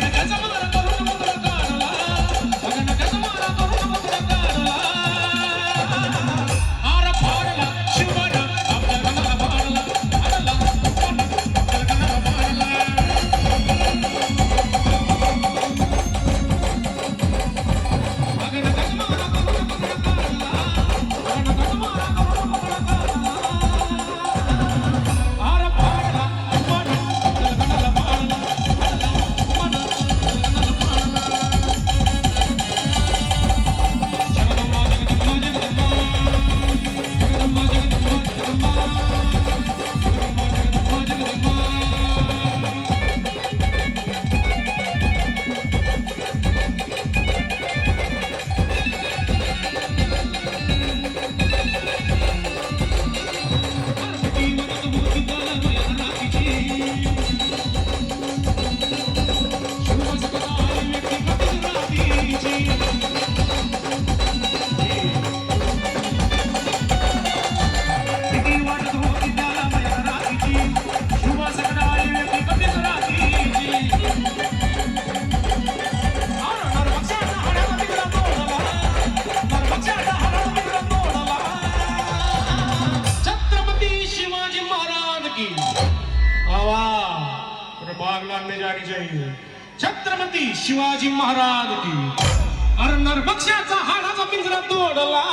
Hadi kaçamadım. भावा तो बाग चाहिए छत्रपती शिवाजी महाराज की. अरे नरभक्षाचा हाडाचा पिंजरा तोडला.